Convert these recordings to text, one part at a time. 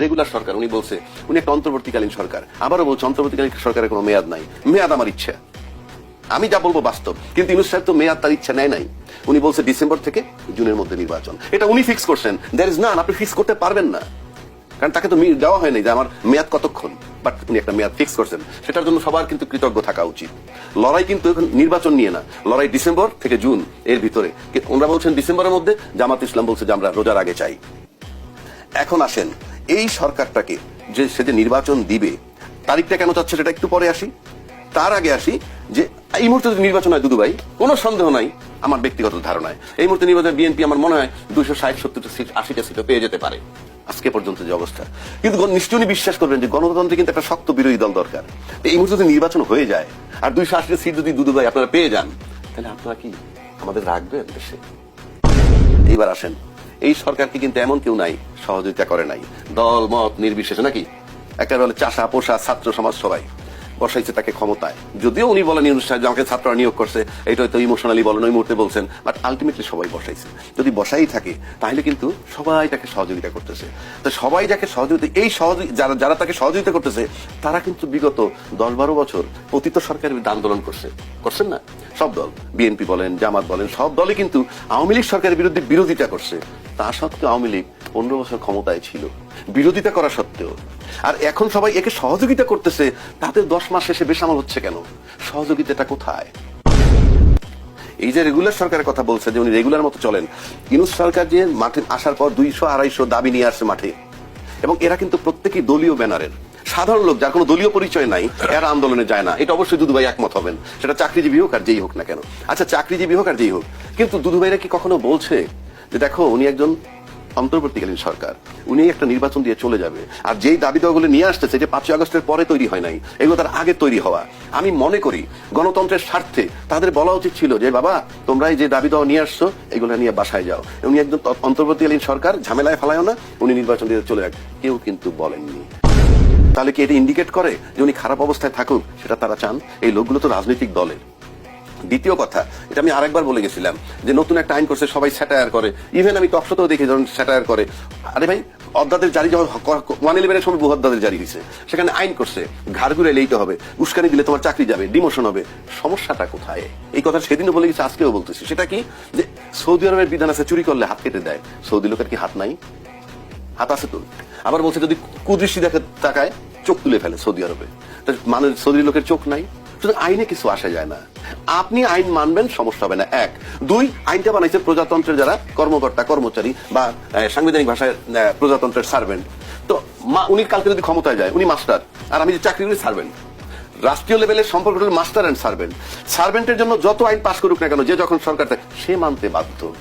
Regular সরকার, উনি বলছে, উনি একটা অন্তর্বর্তীকালীন সরকার। আবারও বলছে, অন্তর্বর্তীকালীন সরকারের কোনো মেয়াদ নাই। মেয়াদ আমার ইচ্ছা। আমি যা বলব বাস্তব। কিন্তু ইউনুস সাহেব তো মেয়াদ তার ইচ্ছা নেয় নাই। উনি বলছে ডিসেম্বর থেকে জুনের মধ্যে নির্বাচন। এটা উনি ফিক্স করছেন। দ্যার ইজ না আপনি ফিক্স করতে পারবেন না। কারণ তাকে তো দেওয়া হয়নি যে আমার মেয়াদ কতক্ষণ। বাট উনি একটা মেয়াদ ফিক্স করছেন। সেটার জন্য সবার কিন্তু কৃতজ্ঞ থাকা উচিত। লড়াই কিন্তু এখন নির্বাচন নিয়ে না। লড়াই ডিসেম্বর থেকে জুন এর ভিতরে। ওনারা বলছেন ডিসেম্বরের মধ্যে জামাত ইসলাম বলছে যে আমরা রোজার আগে চাই। এখন আসেন। এই সরকারটাকে যে সে যে নির্বাচন দিবে, তারিখটা কেন চাচ্ছে সেটা একটু পরে আসি। তার আগে আসি যে এই মুহূর্তে যদি নির্বাচন হয়, দুদু ভাই, কোনো সন্দেহ নাই আমার ব্যক্তিগত ধারণায়। এই মুহূর্তে নির্বাচন বিএনপি আমার মনে হয় দুশো ষাট, সত্তরটা সিট, আশিটা সিটও পেয়ে যেতে পারে। আজকে পর্যন্ত যে অবস্থা। কিন্তু নিশ্চয়ই বিশ্বাস করবেন যে গণতন্ত্রে কিন্তু একটা শক্ত বিরোধী দল দরকার। এই মুহূর্তে যদি নির্বাচন হয়ে যায়, আর দুইশো আশিটা সিট যদি দুদু ভাই আপনারা পেয়ে যান, তাহলে আপনারা কি আমাদের রাখবেন দেশে? এইবার আসেন। এই সরকারকে কিন্তু এমন কেউ নাই, সহযোগিতা করে নাই। দল, মত, নির্বিশেষে, নাকি? একটা বলে চাষা, পোষা, ছাত্র সমাজ সবাই। বসাইছে তাকে ক্ষমতায়। যদিও উনি বলেন সাহেব যে আমাকে ছাত্ররা নিয়োগ করছে। এটা হয়তো ইমোশনালি বলেন, ওই মুহূর্তে বলছেন। বাট আলটিমেটলি সবাই বসাইছে। যদি বসাই থাকে, তাহলে কিন্তু সবাই তাকে সহযোগিতা করতেছে। তো সবাই যাকে সহযোগিতা, এই সহযোগী, যারা যারা তাকে সহযোগিতা করতেছে, তারা কিন্তু বিগত দশ বারো বছর পতিত সরকারের বিরুদ্ধে আন্দোলন করছে। করছেন না? সব দল। বিএনপি বলেন, জামাত বলেন, সব দলই কিন্তু আওয়ামী লীগ সরকারের বিরুদ্ধে বিরোধিতা করছে। তা সত্ত্বেও আওয়ামী লীগ পনেরো বছর ক্ষমতায় ছিল। বিরোধিতা করা সত্ত্বেও। আর এখন সবাই একে সহযোগিতা করতেছে, তাদের দশ মাস শেষে বেসামাল হচ্ছে কেন? সহযোগিতাটা কোথায়? এই যে রেগুলার সরকারের কথা বলছে যে উনি রেগুলার মতো চলেন, ইনুস সরকার যে মাঠে আসার পর দুইশো আড়াইশো দাবি নিয়ে আসছে মাঠে, এবং এরা কিন্তু প্রত্যেকেই দলীয় ব্যানারের। সাধারণ লোক, যার কোনো দলীয় পরিচয় নাই, এরা আন্দোলনে যায় না। এটা অবশ্যই দুদুভাই একমত হবেন। সেটা চাকরিজীবী হোক আর যেই হোক না কেন। আচ্ছা চাকরিজীবী হোক আর যেই হোক। কিন্তু দুদুভাইরা কি কখনো বলছে যে দেখো, উনি একজন অন্তর্বর্তীকালীন সরকার। উনি একটা নির্বাচন দিয়ে চলে যাবে। আর যেই দাবি দাওয়াগুলো নিয়ে আসতেছে যে পাঁচই আগস্টের পরে তৈরি হয় নাই। এগুলো তার আগে তৈরি হওয়া। আমি মনে করি, গণতন্ত্রের স্বার্থে তাদের বলা উচিত ছিল যে, বাবা তোমরা যে দাবি দাওয়া নিয়ে আসছো, এগুলো নিয়ে বাসায় যাও। উনি একজন অন্তর্বর্তীকালীন সরকার, ঝামেলায় ফেলায়ও না, উনি নির্বাচন দিয়ে চলে যাক। কেউ কিন্তু বলেননি। তাহলে কি এটা ইন্ডিকেট করে যে উনি খারাপ অবস্থায় থাকুক? সেটা তারা চান। এই লোকগুলো তো রাজনৈতিক দলের। দ্বিতীয় কথা, এটা আমি আরেকবার বলে গেছিলাম যে নতুন একটা আইন করছে, সবাই স্যাটায়ার করে। ইভেন আমি টকশোতেও দেখি যখন স্যাটায়ার করে। আরে ভাই অধ্যাদের জারি যখন ওয়ান ইলেভেনের সময় বহু অধ্যাদের জারি হয়েছে, সেখানে আইন করছে, ঘাড় ঘুরে লেইতে হবে, উস্কানি দিলে তোমার চাকরি যাবে ডিমোশন হবে। সমস্যাটা কোথায়? এই কথা সেদিনও বলে গেছে, আজকেও বলতেছি। সেটা কি? যে সৌদি আরবের বিধান আছে, চুরি করলে হাত কেটে দেয়। সৌদি লোকের কি হাত নাই? হাত আছে তো। আবার বলছে যদি কুদৃষ্টি দেখে তাকায়, চোখ তুলে ফেলে সৌদি আরবে। মানুষ সৌদি লোকের চোখ নাই। সুতরাং আইনে কিছু আসা যায় না। আপনি আইন মানবেন সমস্যা হবে না। এক। দুই আইনটা বানাইছে প্রজাতন্ত্রের যারা কর্মকর্তা কর্মচারী বা সাংবিধানিক ভাষায় প্রজাতন্ত্রের সার্ভেন্ট। তো মা- উনি কালকে যদি ক্ষমতায় যায় উনি মাস্টার আর আমি যে চাকরি করি সার্ভেন্ট। রাষ্ট্রীয় লেভেলের সম্পর্ক হল মাস্টার অ্যান্ড সার্ভেন্ট। সার্ভেন্টের জন্য যত আইন পাশ করুক না কেন যে যখন সরকার থাকে, সে মানতে বাধ্য।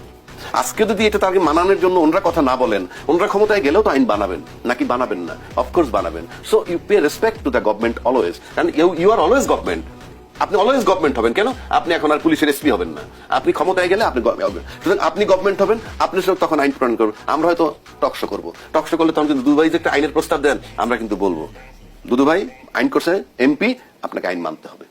আজকে যদি এটা তাকে মানানোর জন্য ওনরা কথা না বলেন ওনরা ক্ষমতায় গেলেও তো আইন বানাবেন নাকি বানাবেন না? অফকোর্স বানাবেন। So you pay respect to the government always কারণ you you are always government আপনি অলওয়েজ গভর্নমেন্ট হবেন, কেন? আপনি এখন আর পুলিশের এসপি হবেন না। আপনি ক্ষমতায় গেলে আপনি সুতরাং আপনি গভর্নমেন্ট হবেন, আপনি তখন আইন প্রণয়ন করবেন আমরা হয়তো টকশো করব। টকশো করলে তখন কিন্তু দুদুভাই যে একটা আইনের প্রস্তাব দেন, আমরা কিন্তু বলব। দুদুভাই, আইন করছে এমপি আপনাকে আইন মানতে হবে।